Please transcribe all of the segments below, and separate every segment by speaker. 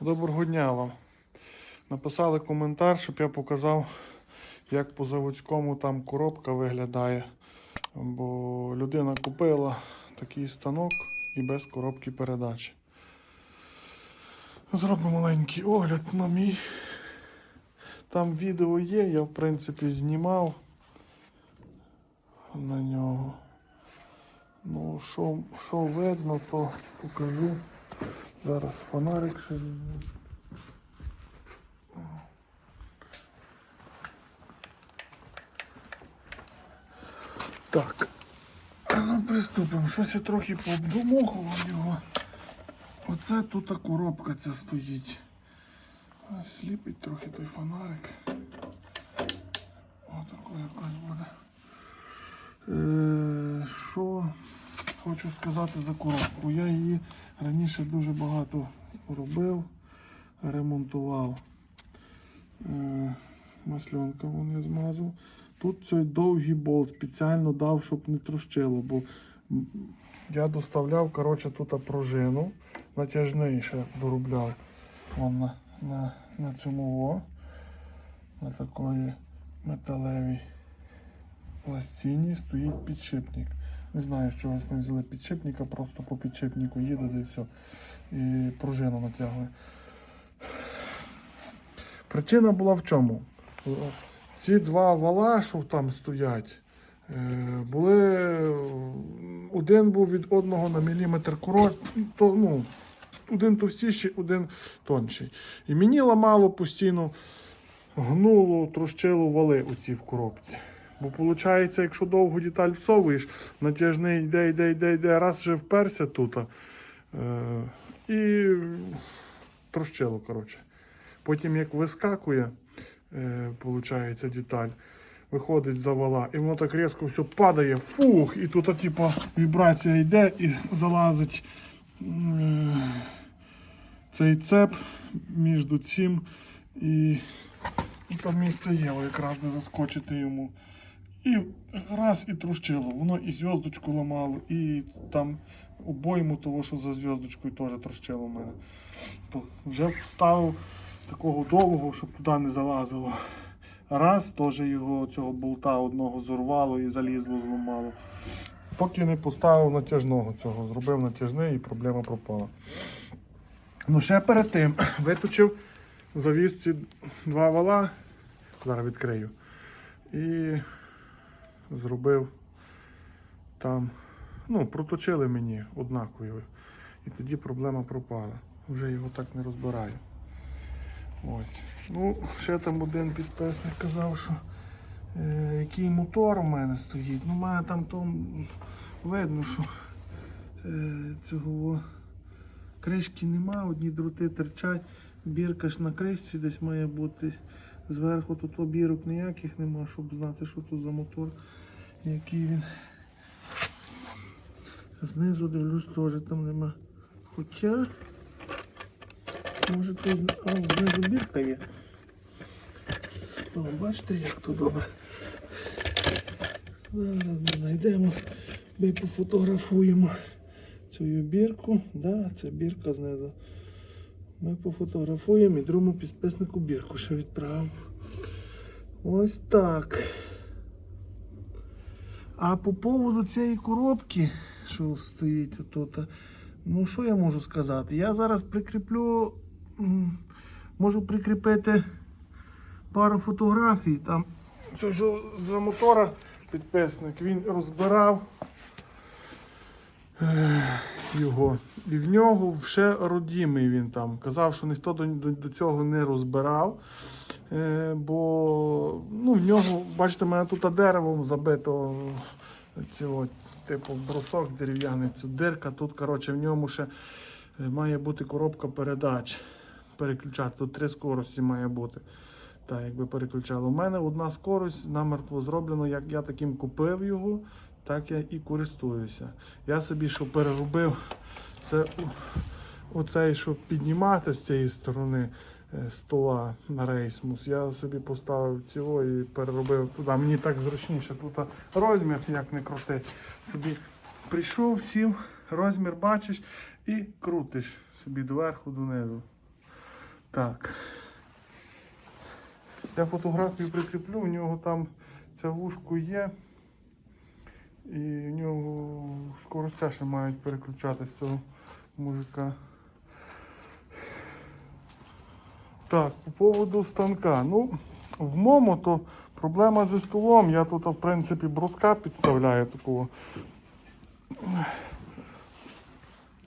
Speaker 1: Доброго дня вам. Написали коментар, щоб я показав, як по заводському там коробка виглядає. Бо людина купила такий станок і без коробки передач. Зробимо маленький огляд на мій. Там відео є, я в принципі знімав на нього. Ну, що, що видно, то покажу. Зараз фонарик ще візьму. Так. Ну, приступимо. Щось я трохи пообдумовував його. Оце тут коробка ця стоїть. Сліпить трохи той фонарик. Отако якось буде. Е, що хочу сказати за коробку. Я її раніше дуже багато робив, ремонтував. Е, масльонка вон я змазав. Тут цей довгий болт спеціально дав, щоб не трощило, бо я доставляв коротше, тут пружину натяжний доробляв. Вон на, на, на цьому о, на такої металевій пластині стоїть підшипник. Не знаю, з чогось ми взяли підшипника, просто по підшипнику їде і все. І пружину натягує. Причина була в чому? Ці два вала, що там стоять, е, були. Один був від одного на міліметр коротший, ну, один товстіший, один тонший. І мені ламало постійно гнуло, трощило вали оці в коробці. Бо виходить, якщо довгу деталь всовуєш, натяжний йде, йде, йде, йде, раз вже вперся тут. Е, і трощило, коротше. Потім як вискакує, е, виходить, деталь, виходить за вала, і воно так різко все падає, фух, і тут, типу, вібрація йде і залазить е, цей цеп між цим і, і там місце є, якраз де заскочити йому. І раз і трущило. Воно і зв'язочку ламало, і там обойму того, що за зв'язочкою теж трощило в мене. Вже вставив такого довгого, щоб туди не залазило. Раз теж його цього болта одного зорвало і залізло, зламало. Поки не поставив натяжного цього, зробив натяжний і проблема пропала. Ну, ще перед тим виточив завіз ці два вала. Зараз відкрию. І зробив там, ну, проточили мені однакові. І тоді проблема пропала. Вже його так не розбираю. Ось. Ну, ще там один підписник казав, що е, який мотор у мене стоїть. Ну, мене там то видно, що е, цього кришки нема, одні дроти терчать, бірка ж на кришці десь має бути. Зверху тут обірок ніяких нема, щоб знати, що тут за мотор, який він. Знизу дивлюсь, теж там нема. Хоча. Може тут а, знизу бірка є. О, бачите, як то добре. Зараз ми знайдемо, ми пофотографуємо цю бірку. Да, це бірка знизу. Ми пофотографуємо і другому підписнику бірку ще відправимо. Ось так. А по поводу цієї коробки, що стоїть тут, ну що я можу сказати? Я зараз прикріплю, можу прикріпити пару фотографій. Там це що за мотора підписник, він розбирав його. І в нього ще родімий він там. Казав, що ніхто до, до, цього не розбирав. Е, бо ну, в нього, бачите, мене тут деревом забито цього, типу брусок дерев'яний, це дирка. Тут коротше, в ньому ще е, має бути коробка передач. Переключати. Тут три скорості має бути. Так, якби переключали. У мене одна скорость намертво зроблена, як я таким купив його, так я і користуюся. Я собі що переробив, це оцей, щоб піднімати з цієї сторони е, стола на рейсмус. Я собі поставив цього і переробив туди. Мені так зручніше. Тут розмір, як не крути. Собі прийшов, сів, розмір бачиш і крутиш собі доверху, донизу. Так. Я фотографію прикріплю, у нього там це вушко є. І в нього скоростя ще мають переключатись цього мужика. Так, по поводу станка. Ну, в моєму то проблема зі столом. Я тут, в принципі, бруска підставляю такого.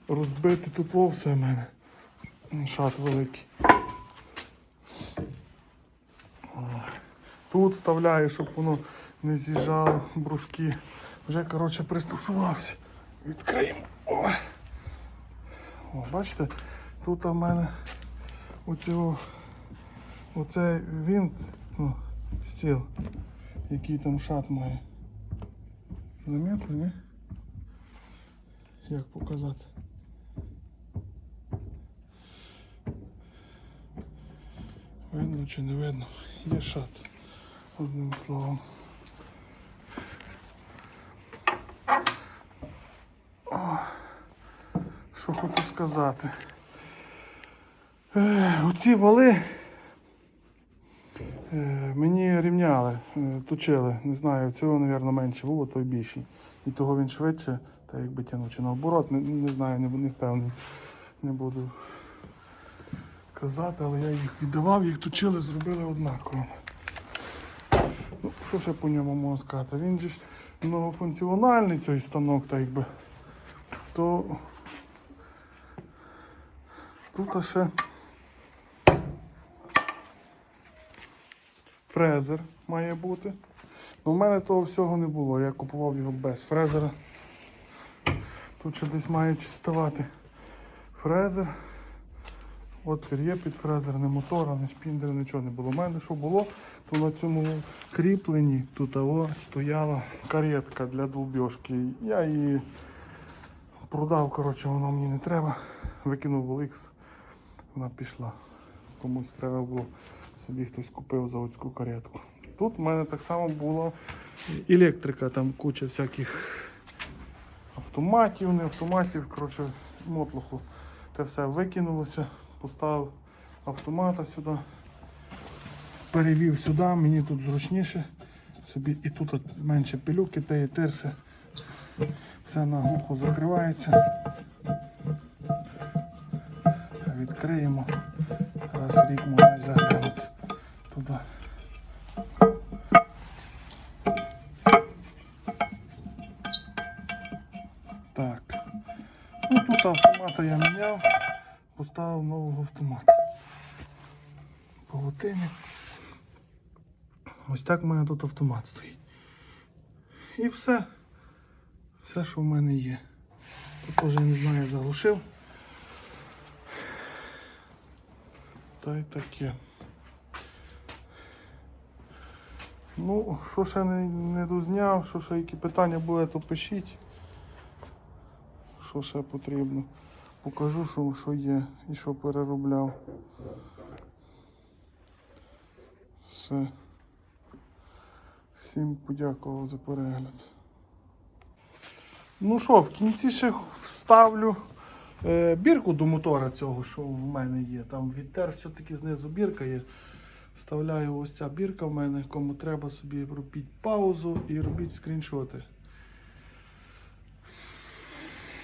Speaker 1: Розбити тут вовсе в мене. Шат великий. Тут вставляю, щоб воно не з'їжджало бруски. Вже, коротше, пристосувався. Відкриємо. О, О бачите, тут в мене оцього, оцей винт, ну, стіл, який там шат має. Заметно, ні? Як показати? Видно чи не видно? Є шат, одним словом. О, Що хочу сказати. Оці вали е, мені рівняли, е, точили. Не знаю, цього, мабуть, менше було, той більший. І того він швидше, та якби тягнув чи наоборот, не, не знаю, не, не впевнений. Не буду казати, але я їх віддавав, їх точили, зробили однаково. Ну, що ще по ньому можна сказати? Він же ж многофункціональний цей станок, так якби. То тут ще фрезер має бути. Ну, в мене того всього не було, я купував його без фрезера. Тут ще десь має ставати фрезер. Отвір є під фрезер, не мотора, не шпіндера, нічого не було. У мене що було, то на цьому кріпленні тут о, стояла каретка для долбьошки. Я її продав, коротше, воно мені не треба. Викинув в вона пішла. Комусь треба було, собі хтось купив заводську каретку. Тут в мене так само була електрика, там куча всяких автоматів, не автоматів, коротше, мотлуху. Те все викинулося, поставив автомата сюди, перевів сюди, мені тут зручніше. Собі і тут менше пилюки та і тирси. Все наглухо закривається. Відкриємо. Раз рік можна заглянути туди. Поставив нового автомата. Павутини. Ось так в мене тут автомат стоїть. І все. Все, що в мене є. Тут теж я не знаю, я заглушив. Та й таке. Ну, що ще не, не дозняв, що ще які питання буде, то пишіть. Що ще потрібно. Покажу, що, що є і що переробляв. Все. Всім подякував за перегляд. Ну що, в кінці ще вставлю е, бірку до мотора цього, що в мене є. Там відтер все-таки знизу бірка є. Вставляю ось ця бірка в мене, кому треба собі робіть паузу і робіть скріншоти.